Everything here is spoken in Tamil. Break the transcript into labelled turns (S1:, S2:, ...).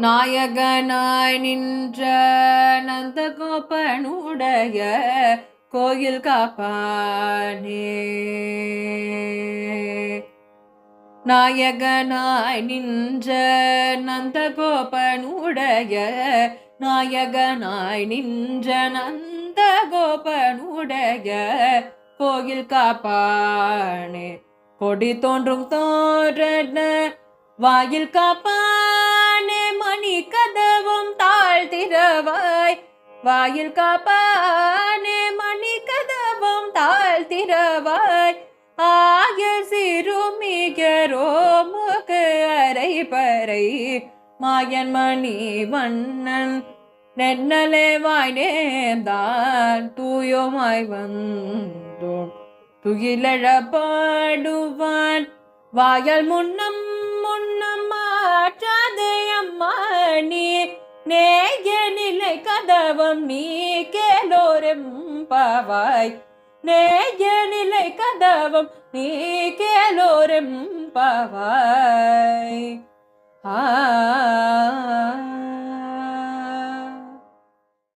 S1: நாயகனாய் நின்ற நந்தகோபனுடைய கோயில் காப்பானே. நாயகனாய் நின்ற நந்தகோபனுடைய நாயகனாய் நின்ற நந்தகோபனுடைய கோயில் காப்பானே. கொடி தோன்றும் தோன்றன வாயில் காப்பா வாயில் காப்பானே மணி கதவும் தாழ்த்திரவாய் ஆய சிறுமிகரோ முக அரை பறை. மாயன் மணி வண்ணன் நென்னலே வாய் நேர்ந்தான். தூயோமாய் வந்தோம் துயிலழ பாடுவான். வாயல் முன்னம் கதவம் நீ கேலோரெம் பாவாய் நேய நிலை கதவம் நீ கேலோரெம் பாவாய் ஆ